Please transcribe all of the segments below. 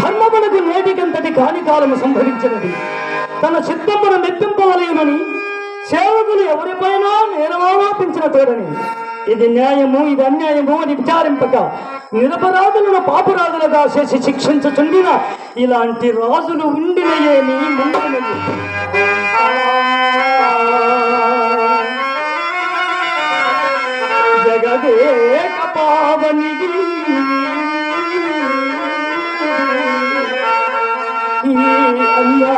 ధర్మమునకు నేటికంతటి కాలికాలము సంభవించినది. తన చిత్తమును మెప్పింపవలయనని సేవకులు ఎవరిపైనా నేరమాపించిన తోడని. ఇది న్యాయము ఇది అన్యాయము అని విచారింపక నిరపరాధులను పాపరాధులుగా చేసి శిక్షించుచుండిన ఇలాంటి రాజులు ఉండిన ఏమి జగదేక పావనిది అయ్యా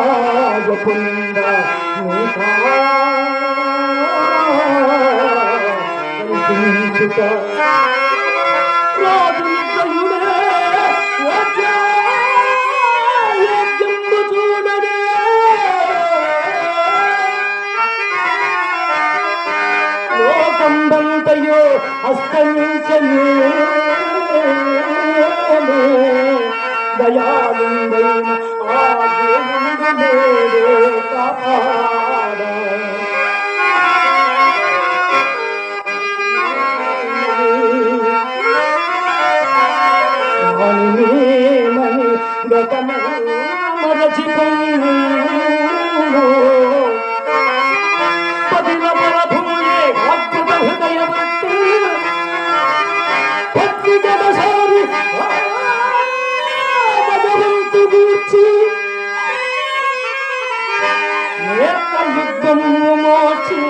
కల్పించుట రాజు నిత్యుడే చూడడే లోకంబంతయో అస్తమించను దయాలుందైన ఆ దేవుడు కాపాడ. గతము మరచిపోయి పదిల పరభూయే అద్భుత హృదయవంతు భక్తి జనసారి భగవంతు గూర్చి నేత యుద్ధము మోచి